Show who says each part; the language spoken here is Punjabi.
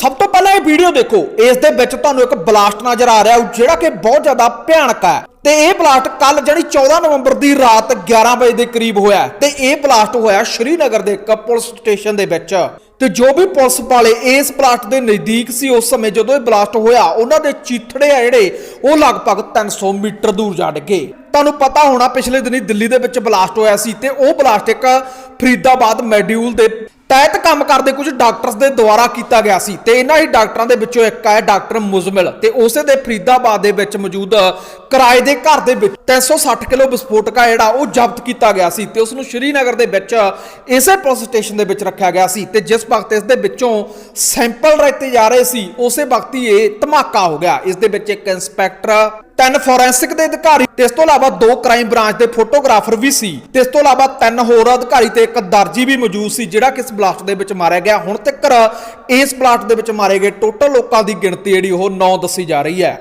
Speaker 1: ਸਭ ਤੋਂ ਪਹਿਲਾਂ ਇਹ ਵੀਡੀਓ ਦੇਖੋ। ਇਸ ਦੇ ਵਿੱਚ ਤੁਹਾਨੂੰ ਇੱਕ ਬਲਾਸਟ ਨਜ਼ਰ ਆ ਰਿਹਾ, ਜਿਹੜਾ ਕਿ ਬਹੁਤ ਜ਼ਿਆਦਾ ਭਿਆਨਕ ਹੈ। ਤੇ ਇਹ ਬਲਾਸਟ ਕੱਲ ਜਾਨੀ 14 ਨਵੰਬਰ ਦੀ ਰਾਤ 11 ਵਜੇ ਦੇ ਕਰੀਬ ਹੋਇਆ ਤੇ ਇਹ ਬਲਾਸਟ ਹੋਇਆ ਸ਼੍ਰੀਨਗਰ ਦੇ ਇੱਕ ਪੁਲਿਸ ਸਟੇਸ਼ਨ ਦੇ ਵਿੱਚ। ਤੇ ਜੋ ਵੀ ਪੁਲਿਸ ਵਾਲੇ ਇਸ ਬਲਾਸਟ ਦੇ ਨਜ਼ਦੀਕ ਸੀ, ਉਸ ਸਮੇਂ ਜਦੋਂ ਇਹ ਬਲਾਸਟ ਹੋਇਆ, ਉਹਨਾਂ ਦੇ ਚੀਥੜੇ ਆ ਜਿਹੜੇ, ਉਹ ਲਗਭਗ 300 ਮੀਟਰ ਦੂਰ ਜਾ ਡਿੱਗੇ। ਤੁਹਾਨੂੰ ਪਤਾ ਹੋਣਾ, ਪਿਛਲੇ ਦਿਨੀ ਦਿੱਲੀ ਦੇ ਵਿੱਚ ਬਲਾਸਟ ਹੋਇਆ ਸੀ ਤੇ ਉਹ ਬਲਾਸਟ ਇੱਕ ਫਰੀਦਾਬਾਦ ਮੈਡਿਊਲ ਦੇ ਤਹਿਤ ਕੰਮ ਕਰਦੇ ਕੁਝ ਡਾਕਟਰਸ ਦੇ ਦੁਆਰਾ ਕੀਤਾ ਗਿਆ ਸੀ ਤੇ ਇਹਨਾਂ ਹੀ ਡਾਕਟਰਾਂ ਦੇ ਵਿੱਚੋਂ ਇੱਕ ਹੈ ਡਾਕਟਰ ਮੁਜ਼ਮਿਲ ਤੇ ਉਸੇ ਦੇ ਫਰੀਦਾਬਾਦ ਦੇ ਵਿੱਚ ਮੌਜੂਦ ਕਿਰਾਏ ਦੇ ਘਰ ਦੇ ਵਿੱਚ 360 ਕਿਲੋ ਵਿਸਫੋਟਕ ਆ ਜਿਹੜਾ ਉਹ ਜ਼ਬਤ ਕੀਤਾ ਗਿਆ ਸੀ ਤੇ ਉਸ ਨੂੰ ਸ਼੍ਰੀਨਗਰ ਦੇ ਵਿੱਚ ਇਸੇ ਪੁਲਿਸ ਸਟੇਸ਼ਨ ਦੇ ਵਿੱਚ ਰੱਖਿਆ ਗਿਆ ਸੀ ਤੇ ਜਿਸ ਵਕਤ ਇਸ ਦੇ ਵਿੱਚੋਂ ਸੈਂਪਲ ਰਹਿਤੇ ਜਾ ਰਹੇ ਸੀ, ਉਸੇ ਵਕਤ ਹੀ ਇਹ ਧਮਾਕਾ ਹੋ ਗਿਆ। ਇਸ ਦੇ ਵਿੱਚ ਇੱਕ ਇੰਸਪੈਕਟਰ ਤਿੰਨ ਫੋਰੈਂਸਿਕ ਦੇ ਅਧਿਕਾਰੀ ਤੇ ਇਸ ਤੋਂ ਇਲਾਵਾ ਦੋ ਕ੍ਰਾਈਮ ਬ੍ਰਾਂਚ ਦੇ ਫੋਟੋਗ੍ਰਾਫਰ ਵੀ ਸੀ। ਤੇ ਇਸ ਤੋਂ ਇਲਾਵਾ ਤਿੰਨ ਹੋਰ ਅਧਿਕਾਰੀ ਤੇ ਇੱਕ ਦਰਜੀ ਵੀ ਮੌਜੂਦ ਸੀ, ਜਿਹੜਾ ਕਿ ਇਸ ਬਲਾਸਟ ਦੇ ਵਿੱਚ ਮਾਰਿਆ ਗਿਆ। ਹੁਣ ਤੱਕ ਇਸ ਬਲਾਸਟ ਦੇ ਵਿੱਚ ਮਾਰੇ ਗਏ ਟੋਟਲ ਲੋਕਾਂ ਦੀ ਗਿਣਤੀ ਜਿਹੜੀ ਉਹ 9 ਦੱਸੀ ਜਾ ਰਹੀ ਹੈ।